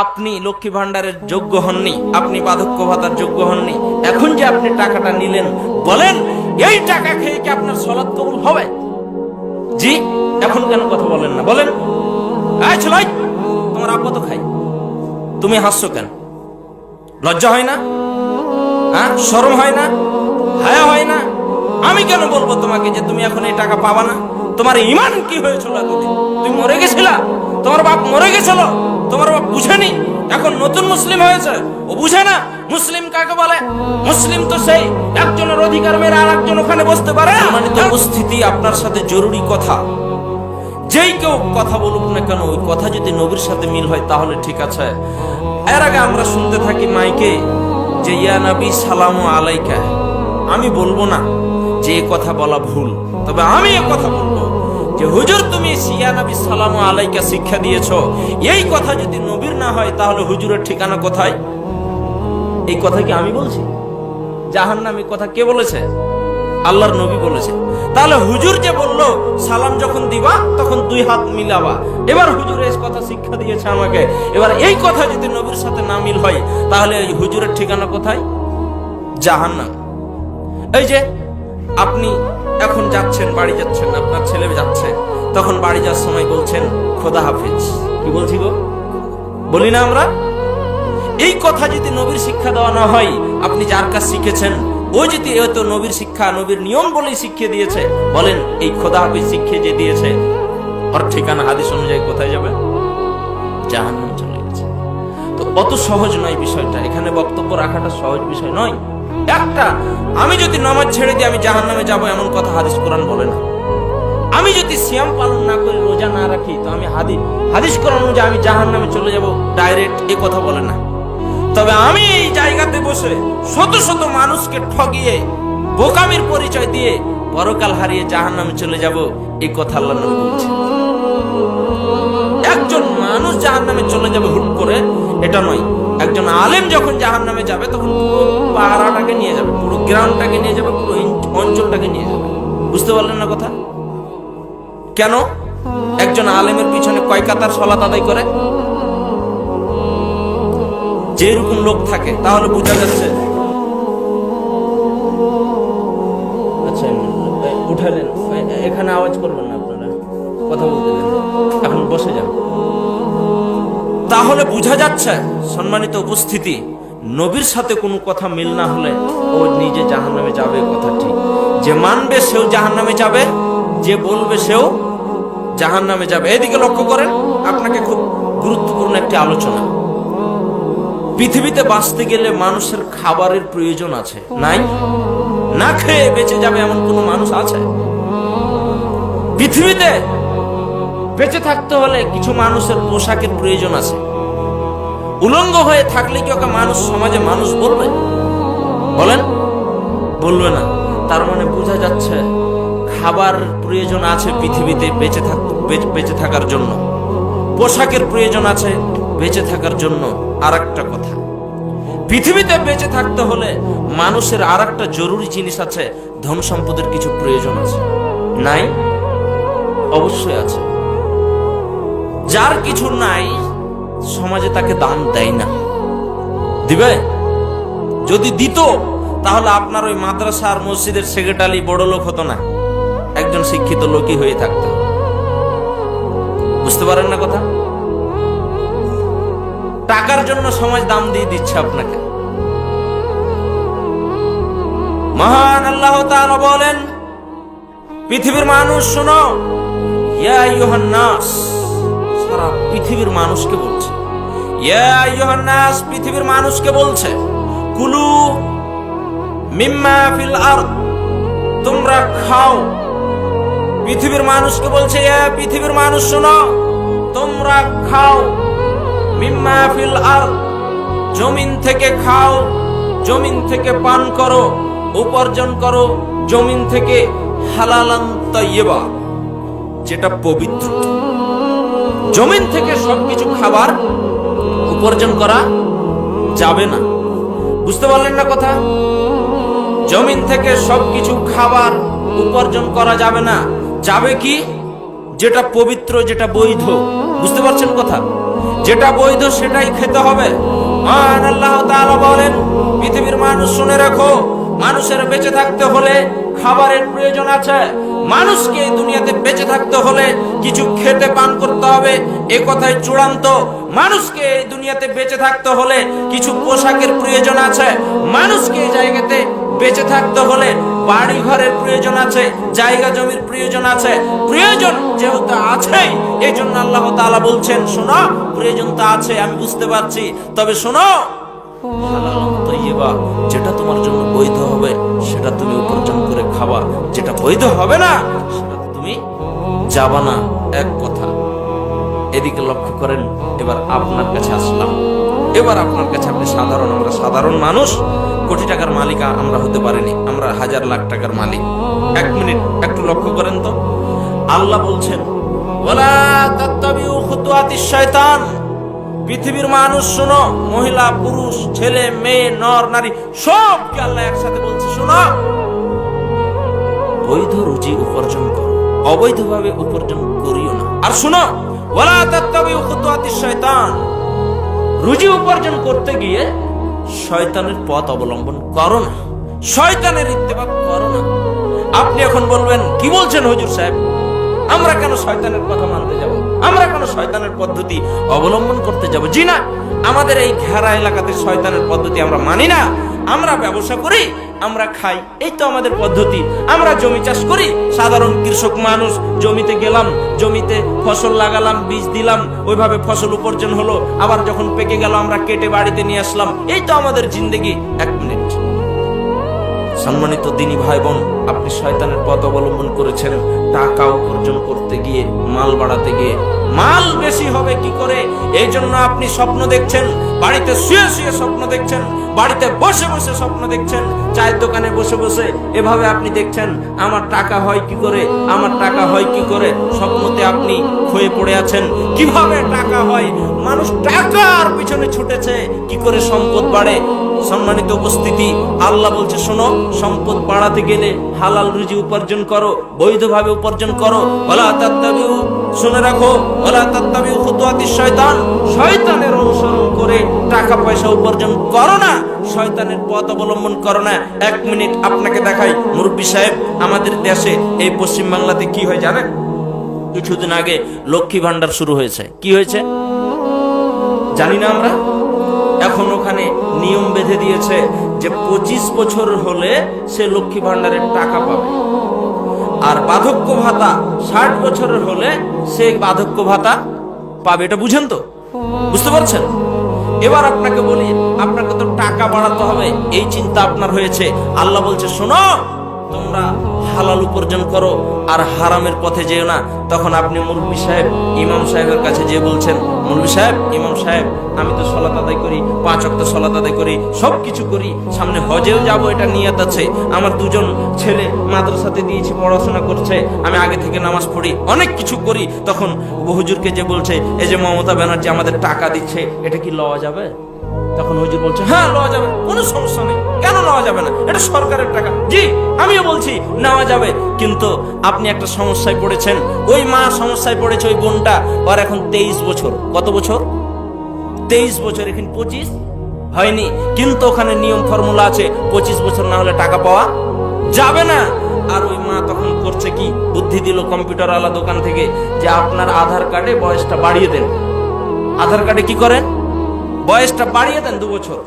আপনি লক্ষ্মী ভান্ডারের যোগ্য হননি, আপনি বার্ধক্য ভাতার যোগ্য হননি, এখন যে আপনি টাকাটা নিলেন, বলেন, এই টাকা খেয়ে কি আপনার সলাৎ কবুল হবে? জি, এখন কেন কথা বলেন না? বলেন তোমার আব্বা তো খাই তুমি হাসছো কেন? লজ্জা হয় না? হ্যাঁ শরম হয় না? হায়া হয় না? আমি কেন বলব তোমাকে যে তুমি এখন এই টাকা পাবা না? তোমার ইমান কি হয়েছিল তুমি মরে গেছিলা? তোমার বাপ মরে গেছিল? তোমার বাপ বুঝেনি? এখন নতুন মুসলিম হয়েছে। ও বুঝে না? মুসলিম কাকে বলে? মুসলিম তো সেই একজনের অধিকার মেরে আর একজন ওখানে বসতে পারে মানে তো উপস্থিতি, আপনার সাথে জরুরি কথা। যেই কেউ কথা বলুক না কেন, ওই কথা যদি নবীর সাথে মিল হয়, তাহলে ঠিক আছে। এর আগে আমরা শুনতে থাকি মাইকে যে, ইয়া নবী, সালাম আলাইকা। আমি বলব না যে কথা বলা ভুল, তবে আমি কথা বলব। যে, হুজুর, তুমি সিয়া নবী সালাম আলাইকা শিক্ষা দিয়েছ। এই কথা যদি নবীর না হয়, তাহলে হুজুরের ঠিকানা কোথায়? এই কথা কি আমি বলছি? জাহান্নামী কথা কে বলেছে? আল্লাহর নবী বলেছে। তাহলে হুজুর যে বলল, সালাম যখন দিবা, তখন দুই হাত মিলাবা। এবার হুজুর এই কথা শিক্ষা দিয়েছে আমাকে। এবার এই কথা যদি নবীর সাথে না মিল হয়, তাহলে এই হুজুরের ঠিকানা কোথায়? জাহান্নাম। এই যে, আপনি এখন যাচ্ছেন, বাড়ি যাচ্ছেন, আপনার ছেলে যাচ্ছে। তখন বাড়ি যাওয়ার সময় বলছেন, খোদা হাফিজ। কি বলছি গো? বলি না আমরা? এই কথা যদি নবীর শিক্ষা দেওয়া না হয়, আপনি যার কাছ শিখেছেন, ও যদি হয়তো নবীর শিক্ষা, নবীর নিয়ম বলেই শিখিয়ে দিয়েছে, বলেন, এই খোদা হাফিজ শিখিয়ে যে দিয়েছে, ওর ঠিকানা হাদিস অনুযায়ী কোথায় যাবে? জাহান্নাম চলে গেছে। তো অত সহজ নয় বিষয়টা। এখানে বক্তব্য রাখাটা সহজ বিষয় নয়। একটা, আমি যদি নামাজ ছেড়ে দিয়ে আমি জাহান্নামে যাব, এমন কথা হাদিস কোরআন বলে না। আমি যদি সিয়াম পালন না করি, রোজা না রাখি, তো আমি হাদিস হাদিস কোরআন অনুযায়ী আমি জাহান্নামে চলে যাব ডাইরেক্ট এ কথা বলে না। তবে আমি এই জায়গাতে বসে শত শত মানুষকে ঠগিয়ে, বোকামির পরিচয় দিয়ে পরকাল হারিয়ে জাহান নামে চলে যাব, এই কথা আল্লাহ নবী বলছে। একজন মানুষ জাহান নামে চলে যাবে হুট করে, এটা নয়। একজন আলেম যখন জাহান নামে যাবে, তখন গ্রামটাকে নিয়ে যাবে, পুরো অঞ্চলটাকে নিয়ে যাবে। বুঝতে পারলেন না কথা? কেন? একজন আলেমের পিছনে কয় কাতার সলাত আদায় করে? যেরকম লোক থাকে, তাহলে বোঝা যাচ্ছে। আচ্ছা উঠালেন। এখানে আওয়াজ করবেন না আপনারা। কথা বলতে এখন বসে যান। তাহলে বোঝা যাচ্ছে সম্মানিত উপস্থিতি। নবীর সাথে কোনো কথা মিল না হলে ও নিজে জাহান নামে যাবে কথা ঠিক। যে মানবে সেও জাহান নামে যাবে, যে বলবে সেও জাহান নামে যাবে। এদিকে লক্ষ্য করেন, আপনাকে খুব গুরুত্বপূর্ণ একটি আলোচনা। পৃথিবীতে বাঁচতে গেলে মানুষের খাবারের প্রয়োজন আছে। নাই? না খেয়ে বেঁচে যাবে এমন কোন মানুষ আছে? পৃথিবীতে বেঁচে থাকতে হলে কিছু মানুষের পোশাকের প্রয়োজন আছে। উলঙ্গ হয়ে থাকলে কি ওকে মানুষ, সমাজে মানুষ বলবে? বলেন? বলবে না। তার মানে বোঝা যাচ্ছে খাবার প্রয়োজন আছে পৃথিবীতে বেঁচে থাক বেঁচে- থাকার জন্য। পোশাকের প্রয়োজন আছে বেঁচে থাকার জন্য। আর একটা কথা, পৃথিবীতে বেঁচে থাকতে হলে মানুষের আর একটা জরুরি জিনিস আছে, ধন সম্পদের কিছু প্রয়োজন আছে। নাই? অবশ্যই আছে। যার কিছু নাই সমাজে তাকে দাম দেয় না। দিবে? যদি দিত, তাহলে আপনার ওই মাদ্রাসা আর মসজিদের সেক্রেটারি বড় লোক হতো না। একজন শিক্ষিত লোকই হয়ে থাকতো। বুঝতে পারেন না কথা? টাকার জন্য সমাজ দাম দিয়ে দিচ্ছে আপনাকে। মহান আল্লাহ তাআলা বলেন, পৃথিবীর মানুষ শোনো, ইয়া নাস, সারা পৃথিবীর মানুষকে আইয়ুহান নাস পৃথিবীর মানুষকে বলছে, কুলু মিম্মা ফিল তোমরা খাও। পৃথিবীর মানুষকে বলছে পৃথিবীর মানুষ শোনো, তোমরা খাও। মিম্মা ফিল আর জমিন থেকে খাও, জমিন থেকে পান করো, উপার্জন করো, জমিন থেকে হালালান তাইয়্যিবা, যেটা পবিত্র। জমিন থেকে সবকিছু খাবার উপার্জন করা যাবে না। বুঝতে পারলেন না কথা? জমিন থেকে সবকিছু খাবার উপার্জন করা যাবে না। যাবে কি? যেটা পবিত্র, যেটা বৈধ। বুঝতে পারছেন কথা? যেটা বৈধ সেটাই খেতে হবে। বলেন, পৃথিবীর মানুষ শুনে রাখো, মানুষের বেঁচে থাকতে হলে খাবারের প্রয়োজন আছে। মানুষকে এই দুনিয়াতে বেঁচে থাকতে হলে কিছু খেতে পান করতে হবে। এ কথাই চূড়ান্ত। মানুষকে এই দুনিয়াতে বেঁচে থাকতে হলে কিছু পোশাকের প্রয়োজন আছে। মানুষকে এই জায়গাতে বেঁচে থাকতে হলে বাড়ি ঘরের প্রয়োজন আছে, জায়গা জমির প্রয়োজন আছে। প্রয়োজন যেহেতু আছেই এই জন্য আল্লাহ তাআলা বলছেন, শোনো, প্রয়োজন তো আছে, আমি বুঝতে পারছি। তবে শোনো যেটা তোমার জন্য বৈধ হবে, সেটা তুমি উপার্জন খাওয়া, যেটা বৈধ হবে না, তুমি যাবা না, এক কথা। এদিকে লক্ষ্য করেন, এবার আপনার কাছে আসলাম। এবার আপনার কাছে আপনি সাধারণ, আমরা সাধারণ মানুষ, কোটি টাকার মালিক আমরা হতে পারিনি, আমরা হাজার লাখ টাকার মালিক। এক মিনিট, একটু লক্ষ্য করেন তো। আল্লাহ বলছেন শয়তান। পৃথিবীর মানুষ, শোনো, মহিলা, পুরুষ, ছেলে, মেয়ে, নর, নারী, সবকে আল্লাহ একসাথে বলছে, শোনো। বৈধ রুজি উপার্জন করো। অবৈধভাবে উপার্জন করিও না। আর শোনো, ওয়ালা তাত্তাবিউ খুতুওয়াতিশ শয়তান রুজি উপার্জন করতে গিয়ে শয়তানের পথ অবলম্বন করো না। শয়তানের ইত্তেফাক করো না। আপনি এখন বলবেন, কি বলছেন হুজুর সাহেব? আমরা কেন শয়তানের কথা মানতে যাব? আমরা কেন শয়তানের পদ্ধতি অবলম্বন করতে যাব? জি না, আমাদের এই ঘেরা এলাকাতে শয়তানের পদ্ধতি আমরা মানি না। আমরা ব্যবসা করি, আমরা খাই। এই তো আমাদের পদ্ধতি। আমরা জমি চাষ করি, সাধারণ কৃষক মানুষ, জমিতে গেলাম, জমিতে ফসল লাগালাম, বীজ দিলাম, ওইভাবে ফসল উপার্জন হলো। আবার যখন পেকে গেল, আমরা কেটে বাড়িতে নিয়ে আসলাম। এই তো আমাদের জিন্দগি, এক মিনিট। সম্মানিত দিনী ভাই বোন আপনি শয়তানের পথ অবলম্বন করেছেন, টাকা উপার্জন করতে গিয়ে, মাল বাড়াতে গিয়ে। মাল বেশি হবে কি করে? এই জন্য আপনি স্বপ্ন দেখছেন, বাড়িতে শুয়ে শুয়ে স্বপ্ন দেখছেন, বাড়িতে বসে বসে স্বপ্ন দেখছেন, চায়ের দোকানে বসে বসে এভাবে আপনি দেখছেন, আমার টাকা হয় কি করে? আমার টাকা হয় কি করে? স্বপ্নতে আপনি হয়ে পড়ে আছেন। কীভাবে টাকা হয়? মানুষ টাকার পিছনে ছুটেছে, কি করে সম্পদ বাড়ে? সম্মানিত উপস্থিতি, আল্লাহ বলছে, শোনো, সম্পদ বাড়াতে গেলে হালাল রুজি উপার্জন করো, বৈধভাবে উপার্জন করো। শুনে রাখো শয়তান। শয়তানের অনুসরণ করে টাকা পয়সা উপার্জন করো না, শয়তানের পথ অবলম্বন করো না। এক মিনিট আপনাকে দেখাই, মুরব্বী সাহেব, আমাদের দেশে এই পশ্চিম বাংলাতে কি হয় জানেন? কিছুদিন আগে লক্ষ্মী ভান্ডার শুরু হয়েছে। কি হয়েছে? জানি না আমরা। এখন ওখানে নিয়ম বেঁধে দিয়েছে যে পঁচিশ বছর হলে সে লক্ষ্মী ভান্ডারের টাকা পাবে। আর বার্ধক্য ভাতা ষাট বছরের হলে সে বার্ধক্য ভাতা পাবে। এটা বুঝেন তো? বুঝতে পারছেন? এবার আপনাকে বলি, আপনাকে তো টাকা বাড়াতে হবে। এই চিন্তা আপনার হয়েছে। আল্লাহ বলছে, শোনো তোমরা হালাল উপার্জন করো আর হারামের পথে যেও না। তখন আপনি মুরব্বী সাহেব, ইমাম সাহেবের কাছে যেয়ে বলছেন, মুরব্বী সাহেব, ইমাম সাহেব, আমি তো সলাত আদায় করি, পাঁচ অক্ট সলাত আদায় করি সব কিছু করি, সামনে হজেও যাব, এটা নিয়ত আছে। আমার দুজন ছেলে মাদ্রাসাতে দিয়েছি, পড়াশোনা করছে, আমি আগে থেকে নামাজ পড়ি, অনেক কিছু করি। তখন বহুজুরকে যে বলছে, এই যে মমতা ব্যানার্জি আমাদের টাকা দিচ্ছে, এটা কি লওয়া যাবে? তখন হুজুর বলছে হ্যাঁ লওয়া যাবে, কোনো সমস্যা নেই। কেন নেওয়া যাবে না? এটা সরকারের টাকা। জি, আমিও বলছি, নেওয়া যাবে। কিন্তু আপনি একটা সমস্যায় পড়েছেন। ওই মা সমস্যায় পড়েছে ওই বোনটা। ওর এখন তেইশ বছর। কত বছর? তেইশ বছর, এখন পঁচিশ? হয়নি। কিন্তু ওখানে নিয়ম ফর্মুলা আছে, পঁচিশ বছর না হলে টাকা পাওয়া যাবে না। আর ওই মা তখন করছে কি? বুদ্ধি দিল কম্পিউটার দোকান থেকে যে আপনার আধার কার্ডে বয়সটা বাড়িয়ে দেন। আধার কার্ডে কি করেন? বয়সটা বাড়িয়ে দেন দু বছর।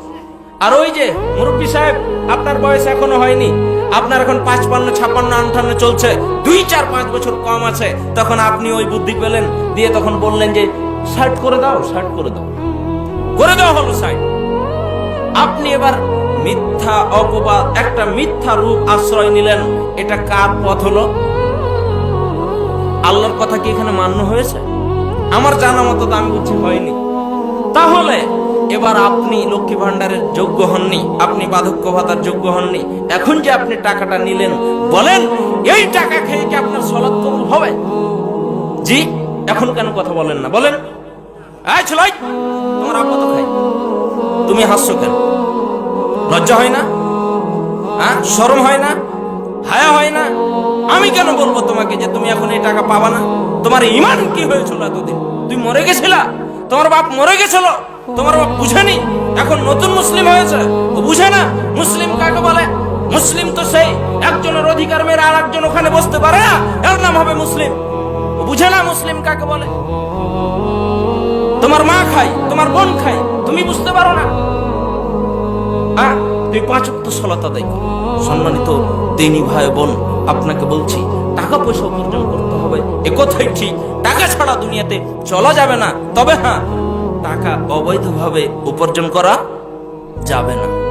আর ওই যে মুরব্বী সাহেব, আপনার বয়স এখনও হয়নি, আপনার এখন পাঁচপান্ন, ছাপ্পান্ন, আটান্ন চলছে, দুই চার পাঁচ বছর কম আছে। তখন আপনি ওই বুদ্ধি পেলেন, দিয়ে তখন বললেন যে, ষাট করে দাও, ষাট করে দাও। করে দেওয়া হলো ষাট। আপনি এবার মিথ্যা অপবাদ, একটা মিথ্যা রূপ আশ্রয় নিলেন, এটা কার পথ হলো? আল্লাহর কথা কি এখানে মান্য হয়েছে? আমার জানা মতো তো আমি বুঝছি হয়নি। তাহলে এবার আপনি লক্ষ্মী ভান্ডারের যোগ্য হননি, আপনি বার্ধক্য ভাতার যোগ্য হননি, এখন যে আপনি টাকাটা নিলেন, বলেন, এই টাকা খেয়ে কি আপনার সলাৎ কবুল হবে? জি, এখন কেন কথা বলেন না? বলেন। ছেলাই, তোমার আব্বা তো খাই তুমি হাসছো কেন? লজ্জা হয় না? হ্যাঁ শরম হয় না? হায়া হয় না? আমি কেন বলব তোমাকে যে তুমি এখন এই টাকা পাবা না? তোমার ইমান কি হয়েছিল এতদিন? তুই মরে গেছিলা? তোমার বাপ মরে গেছিল? তোমার বাপ বুঝেনি? এখন নতুন মুসলিম হয়েছে। ও বুঝে না? মুসলিম কাকে বলে? মুসলিম তো সেই একজনের অধিকার মেরে আর একজন ওখানে বসতে পারে না? এর নাম হবে মুসলিম। ও বুঝে না মুসলিম কাকে বলে? তোমার মা খাই তোমার বোন খাই তুমি বুঝতে পারো না। হ্যাঁ তুই পাঁচ অক্ট সলাত কর। সম্মানিত দিনী ভাই বোন, আপনাকে বলছি, টাকা পয়সা উপার্জন করতে হবে। এ কথাই ঠিক। টাকা ছাড়া দুনিয়াতে চলা যাবে না। তবে হ্যাঁ টাকা অবৈধভাবে উপার্জন করা যাবে না।